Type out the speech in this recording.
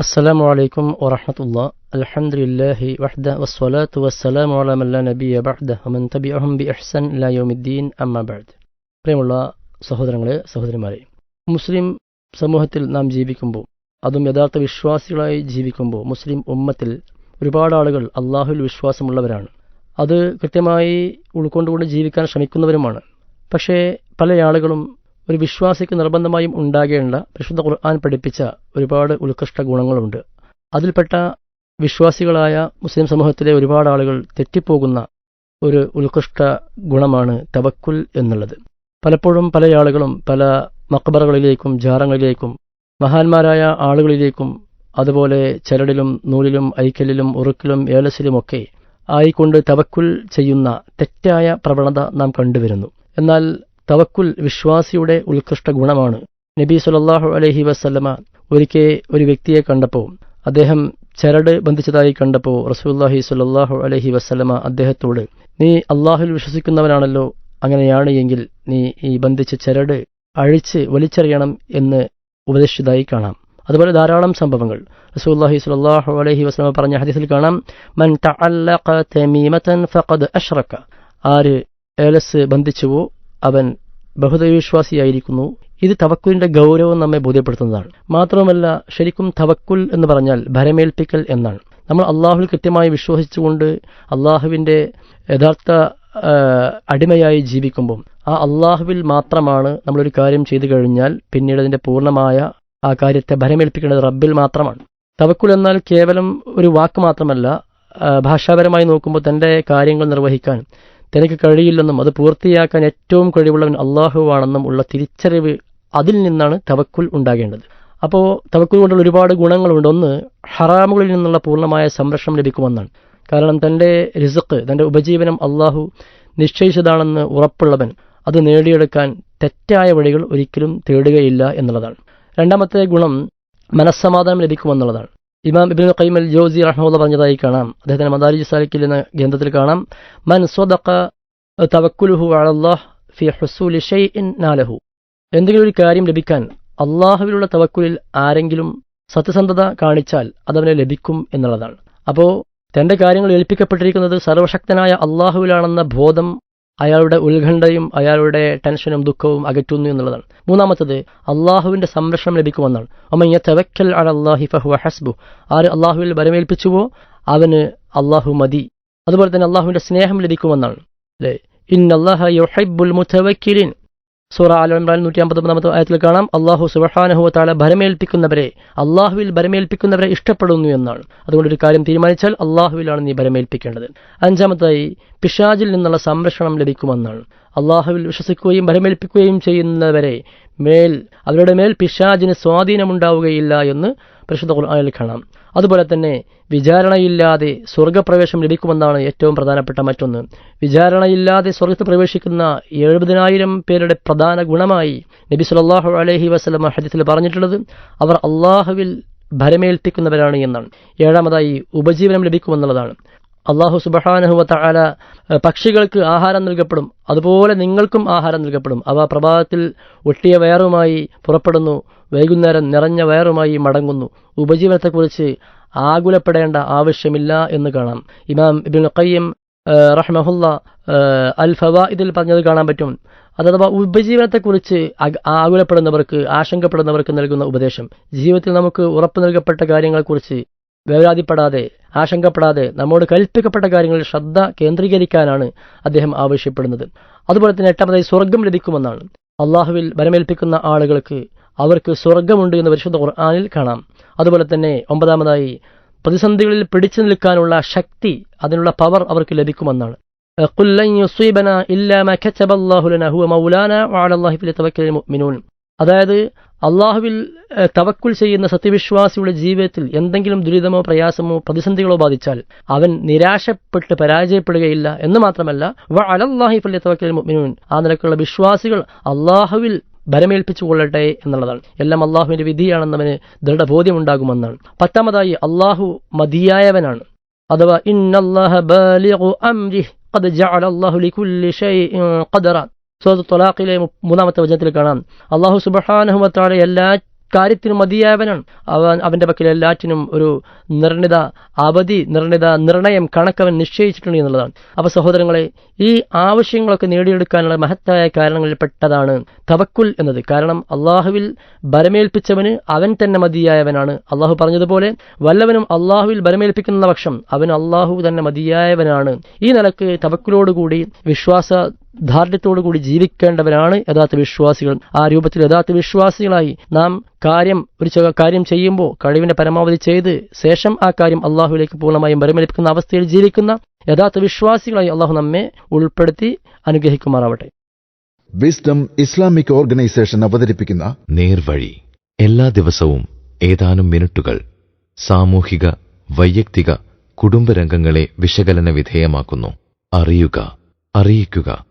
السلام عليكم ورحمة الله الحمد لله وحده والصلاة والسلام على من لا نبي بعده ومن تبعهم بإحسان إلى يوم الدين أما بعد പ്രിയമുള്ള സഹോദരങ്ങളെ സഹോദരിമാരെ മുസ്ലിം സമൂഹത്തിൽ നാം ജീവിക്കുമ്പോൾ അതും യഥാർത്ഥ വിശ്വാസികളായി ജീവിക്കുമ്പോൾ മുസ്ലിം ഉമ്മത്തിൽ ഒരുപാട് ആളുകൾ അള്ളാഹുൽ വിശ്വാസമുള്ളവരാണ് അത് കൃത്യമായി ഉൾക്കൊണ്ടുകൊണ്ട് ജീവിക്കാൻ ശ്രമിക്കുന്നവരുമാണ് പക്ഷേ പല ആളുകളും ഒരു വിശ്വാസിക്ക് നിർബന്ധമായും ഉണ്ടാകേണ്ട പരിശുദ്ധ ഖുർആൻ പഠിപ്പിച്ച ഒരുപാട് ഉത്കൃഷ്ട ഗുണങ്ങളുണ്ട്. അതിൽപ്പെട്ട വിശ്വാസികളായ മുസ്ലിം സമൂഹത്തിലെ ഒരുപാട് ആളുകൾ തെറ്റിപ്പോകുന്ന ഒരു ഉത്കൃഷ്ട ഗുണമാണ് തവക്കുൽ എന്നുള്ളത്. പലപ്പോഴും പല ആളുകളും പല മക്ബറകളിലേക്കും ജാറങ്ങളിലേക്കും മഹാന്മാരായ ആളുകളിലേക്കും അതുപോലെ ചരടിലും നൂലിലും ഐക്കലിലും ഉറുക്കിലും ഏലസിലുമൊക്കെ ആയിക്കൊണ്ട് തവക്കുൽ ചെയ്യുന്ന തെറ്റായ പ്രവണത നാം കണ്ടുവരുന്നു. എന്നാൽ തവക്കുൽ വിശ്വാസിയുടെ ഉത്കൃഷ്ട ഗുണമാണ്. നബി സുലല്ലാഹു അലഹി വസ്ല്ലമ ഒരിക്കെ ഒരു വ്യക്തിയെ കണ്ടപ്പോൾ അദ്ദേഹം ചരട് ബന്ധിച്ചതായി കണ്ടപ്പോൾ റസൂല്ലാഹി സുലല്ലാഹു അലഹി വസ്ല്ലമ അദ്ദേഹത്തോട് നീ അള്ളാഹുൽ വിശ്വസിക്കുന്നവനാണല്ലോ അങ്ങനെയാണ് എങ്കിൽ നീ ഈ ബന്ധിച്ച ചരട് അഴിച്ച് വലിച്ചെറിയണം എന്ന് ഉപദേശിച്ചതായി കാണാം. അതുപോലെ ധാരാളം സംഭവങ്ങൾ. റസൂല്ലാഹി സുലല്ലാഹു അലഹി വസ്ലമ പറഞ്ഞ ഹദീസിൽ കാണാം മൻ ഫഖദ് ആര് ഏലസ് ബന്ധിച്ചുവോ അവൻ ബഹുദൈവവിശ്വാസിയായിരിക്കുന്നു. ഇത് തവക്കുലിന്റെ ഗൗരവം നമ്മെ ബോധ്യപ്പെടുത്തുന്നതാണ്. മാത്രമല്ല ശരിക്കും തവക്കുൽ എന്ന് പറഞ്ഞാൽ ഭരമേൽപ്പിക്കൽ എന്നാണ്. നമ്മൾ അള്ളാഹുവിൽ കൃത്യമായി വിശ്വസിച്ചുകൊണ്ട് അള്ളാഹുവിന്റെ യഥാർത്ഥ അടിമയായി ജീവിക്കുമ്പോൾ ആ അള്ളാഹുവിൽ മാത്രമാണ് നമ്മളൊരു കാര്യം ചെയ്തു കഴിഞ്ഞാൽ പിന്നീട് അതിന്റെ പൂർണമായ ആ കാര്യത്തെ ഭരമേൽപ്പിക്കേണ്ടത് റബ്ബിൽ മാത്രമാണ്. തവക്കുൽ എന്നാൽ കേവലം ഒരു വാക്ക് മാത്രമല്ല ഭാഷാപരമായി നോക്കുമ്പോൾ തന്റെ കാര്യങ്ങൾ നിർവഹിക്കാൻ തനിക്ക് കഴിയില്ലെന്നും അത് പൂർത്തിയാക്കാൻ ഏറ്റവും കഴിവുള്ളവൻ അള്ളാഹുവാണെന്നും ഉള്ള തിരിച്ചറിവ് അതിൽ നിന്നാണ് തവക്കുൽ ഉണ്ടാകേണ്ടത്. അപ്പോൾ തവക്കുൽ കൊണ്ടുള്ള ഒരുപാട് ഗുണങ്ങളുണ്ട്. ഒന്ന് ഹറാമുകളിൽ നിന്നുള്ള പൂർണമായ സംരക്ഷണം ലഭിക്കുമെന്നാണ്. കാരണം തന്റെ റിസക്ക് തന്റെ ഉപജീവനം അള്ളാഹു നിശ്ചയിച്ചതാണെന്ന് ഉറപ്പുള്ളവൻ അത് നേടിയെടുക്കാൻ തെറ്റായ വഴികൾ ഒരിക്കലും തേടുകയില്ല എന്നുള്ളതാണ്. രണ്ടാമത്തെ ഗുണം മനസ്സമാധാനം ലഭിക്കുമെന്നുള്ളതാണ്. ഇമാം ഇബിൻ ഖൈം അൽ ജോസി റഹ്മുള്ള പറഞ്ഞതായി കാണാം. അദ്ദേഹത്തിന്റെ മദാരി സാലിക്കിൽ എന്ന ഗ്രന്ഥത്തിൽ കാണാം. മൻ സ്വദഖ തവക്കുലുഹു ഫി ഹുസൂലി നാലഹു. എന്തെങ്കിലും ഒരു കാര്യം ലഭിക്കാൻ അള്ളാഹുവിലുള്ള തവക്കുലിൽ ആരെങ്കിലും സത്യസന്ധത കാണിച്ചാൽ അതവനെ ലഭിക്കും എന്നുള്ളതാണ്. അപ്പോൾ തന്റെ കാര്യങ്ങൾ ഏൽപ്പിക്കപ്പെട്ടിരിക്കുന്നത് സർവശക്തനായ അള്ളാഹുവിലാണെന്ന ബോധം അയാളുടെ ഉത്കണ്ഠയും അയാളുടെ ടെൻഷനും ദുഃഖവും അകറ്റുന്നു എന്നുള്ളതാണ്. മൂന്നാമത്തത് അള്ളാഹുവിന്റെ സംരക്ഷണം ലഭിക്കുമെന്നാണ്. ഒമയ്യ തവക്കൽ അള്ളാഹി ഫഹു ഹസ്ബു. ആര് അള്ളാഹുവിൽ വരമേൽപ്പിച്ചുവോ അവന് അള്ളാഹു മതി. അതുപോലെ തന്നെ അള്ളാഹുവിന്റെ സ്നേഹം ലഭിക്കുമെന്നാണ്. അല്ലേ? ഇൻ അള്ളാഹ മുത്തവക്കിലിൻ സൂറ അൽ ഇമ്രാൻ നൂറ്റി അമ്പത്തൊമ്പതാമത്തെ ആയത്തിൽ കാണാം അള്ളാഹു സുബഹാനഹു താല ഭരമേൽപ്പിക്കുന്നവരെ അള്ളാഹുവിൽ ഭരമേൽപ്പിക്കുന്നവരെ ഇഷ്ടപ്പെടുന്നു എന്നാണ്. അതുകൊണ്ട് ഒരു കാര്യം തീരുമാനിച്ചാൽ അള്ളാഹുവിലാണ് നീ ഭരമേൽപ്പിക്കേണ്ടത്. അഞ്ചാമതായി പിശാജിൽ നിന്നുള്ള സംരക്ഷണം ലഭിക്കുമെന്നാണ്. അള്ളാഹുവിൽ വിശ്വസിക്കുകയും ഭരമേൽപ്പിക്കുകയും ചെയ്യുന്നവരെ മേൽ അവരുടെ മേൽ പിശാജിന് സ്വാധീനമുണ്ടാവുകയില്ല എന്ന് പരിശുദ്ധ ഖുർആനിൽ കാണാം. അതുപോലെ തന്നെ വിചാരണയില്ലാതെ സ്വർഗപ്രവേശം ലഭിക്കുമെന്നാണ് ഏറ്റവും പ്രധാനപ്പെട്ട മറ്റൊന്ന്. വിചാരണയില്ലാതെ സ്വർഗത്ത് പ്രവേശിക്കുന്ന എഴുപതിനായിരം പേരുടെ പ്രധാന ഗുണമായി നബി സുലല്ലാഹു അലഹി വസ്ലം ഹദീസിൽ പറഞ്ഞിട്ടുള്ളത് അവർ അള്ളാഹുവിൽ ഭരമേൽപ്പിക്കുന്നവരാണ് എന്നാണ്. ഏഴാമതായി ഉപജീവനം ലഭിക്കുമെന്നുള്ളതാണ്. അള്ളാഹു സുബഹാനഹുവ താല പക്ഷികൾക്ക് ആഹാരം നൽകപ്പെടും. അതുപോലെ നിങ്ങൾക്കും ആഹാരം നൽകപ്പെടും. അവ പ്രഭാതത്തിൽ ഒട്ടിയ വയറുമായി പുറപ്പെടുന്നു. വൈകുന്നേരം നിറഞ്ഞ വയറുമായി മടങ്ങുന്നു. ഉപജീവനത്തെക്കുറിച്ച് ആകുലപ്പെടേണ്ട ആവശ്യമില്ല എന്ന് കാണാം. ഇമാം ഇബിൻ ഖയ്യം റഹ്മഹുല്ല അൽ ഫവാ ഇതിൽ പറഞ്ഞത് കാണാൻ പറ്റും. അഥവാ ഉപജീവനത്തെക്കുറിച്ച് ആകുലപ്പെടുന്നവർക്ക് ആശങ്കപ്പെടുന്നവർക്ക് നൽകുന്ന ഉപദേശം. ജീവിതത്തിൽ നമുക്ക് ഉറപ്പു നൽകപ്പെട്ട കാര്യങ്ങളെക്കുറിച്ച് വേവലാതിപ്പെടാതെ ആശങ്കപ്പെടാതെ നമ്മോട് കൽപ്പിക്കപ്പെട്ട കാര്യങ്ങളിൽ ശ്രദ്ധ കേന്ദ്രീകരിക്കാനാണ് അദ്ദേഹം ആവശ്യപ്പെടുന്നത്. അതുപോലെ തന്നെ എട്ടാമതായി സ്വർഗം ലഭിക്കുമെന്നാണ്. അള്ളാഹുവിൽ വരമേൽപ്പിക്കുന്ന ആളുകൾക്ക് അവർക്ക് സ്വർഗമുണ്ട് എന്ന് പരിശുദ്ധ ഖുർആാനിൽ കാണാം. അതുപോലെ തന്നെ ഒമ്പതാമതായി പ്രതിസന്ധികളിൽ പിടിച്ചു നിൽക്കാനുള്ള ശക്തി അതിനുള്ള പവർ അവർക്ക് ലഭിക്കുമെന്നാണ്. അതായത് അള്ളാഹുവിൽ തവക്കുൽ ചെയ്യുന്ന സത്യവിശ്വാസിയുടെ ജീവിതത്തിൽ എന്തെങ്കിലും ദുരിതമോ പ്രയാസമോ പ്രതിസന്ധികളോ ബാധിച്ചാൽ അവൻ നിരാശപ്പെട്ട് പരാജയപ്പെടുകയില്ല എന്ന് മാത്രമല്ല വ അലല്ലാഹി ഫല്യ തവക്കൽ മുഅ്മിനൂൻ ആ നിലക്കുള്ള വിശ്വാസികൾ അള്ളാഹുവിൽ ഭരമേൽപ്പിച്ചു കൊള്ളട്ടെ എന്നുള്ളതാണ് എല്ലാം അള്ളാഹുവിന്റെ വിധിയാണെന്നവന് ദൃഢബോധ്യമുണ്ടാകുമെന്നാണ് പത്താമതായി അള്ളാഹു മതിയായവനാണ് അഥവാ ഇന്നല്ലാഹ ബാലിഗു അംരിഹ് قد جعل الله لكل شيء قدرا സൂറത്ത് തൊലാഖിലെ മൂന്നാമത്തെ വചനത്തിൽ കാണാം. അള്ളാഹു സുബഹാനഹുമത്താണ് എല്ലാ കാര്യത്തിനും മതിയായവനാണ്. അവൻ അവന്റെ പക്കൽ എല്ലാറ്റിനും ഒരു നിർണിത അവധി നിർണിത നിർണയം കണക്കവൻ നിശ്ചയിച്ചിട്ടുണ്ട് എന്നുള്ളതാണ്. അപ്പൊ സഹോദരങ്ങളെ ഈ ആവശ്യങ്ങളൊക്കെ നേടിയെടുക്കാനുള്ള മഹത്തായ കാരണങ്ങളിൽ പെട്ടതാണ് തവക്കുൽ എന്നത്. കാരണം അള്ളാഹുവിൽ ബലമേൽപ്പിച്ചവന് അവൻ തന്നെ മതിയായവനാണ്. അള്ളാഹു പറഞ്ഞതുപോലെ വല്ലവനും അള്ളാഹുവിൽ ബലമേൽപ്പിക്കുന്ന പക്ഷം അവൻ അള്ളാഹു തന്നെ മതിയായവനാണ്. ഈ നിലയ്ക്ക് തവക്കുലോടുകൂടി വിശ്വാസ ധാർഢ്യത്തോടുകൂടി ജീവിക്കേണ്ടവരാണ് യഥാർത്ഥ വിശ്വാസികൾ. ആ രൂപത്തിൽ യഥാർത്ഥ വിശ്വാസികളായി നാം കാര്യം ഒരു കാര്യം ചെയ്യുമ്പോൾ കഴിവിന്റെ പരമാവധി ചെയ്ത് ശേഷം ആ കാര്യം അള്ളാഹുവിലേക്ക് പൂർണമായും വരമലിപ്പിക്കുന്ന അവസ്ഥയിൽ ജീവിക്കുന്ന യഥാർത്ഥ വിശ്വാസികളായി അള്ളാഹു നമ്മെ ഉൾപ്പെടുത്തി അനുഗ്രഹിക്കുമാറാവട്ടെ. വിസ്ഡം ഇസ്ലാമിക് ഓർഗനൈസേഷൻ അവതരിപ്പിക്കുന്ന നേർവഴി. എല്ലാ ദിവസവും ഏതാനും മിനിറ്റുകൾ സാമൂഹിക വൈയക്തിക കുടുംബരംഗങ്ങളെ വിശകലന വിധേയമാക്കുന്നു. അറിയുക അറിയിക്കുക.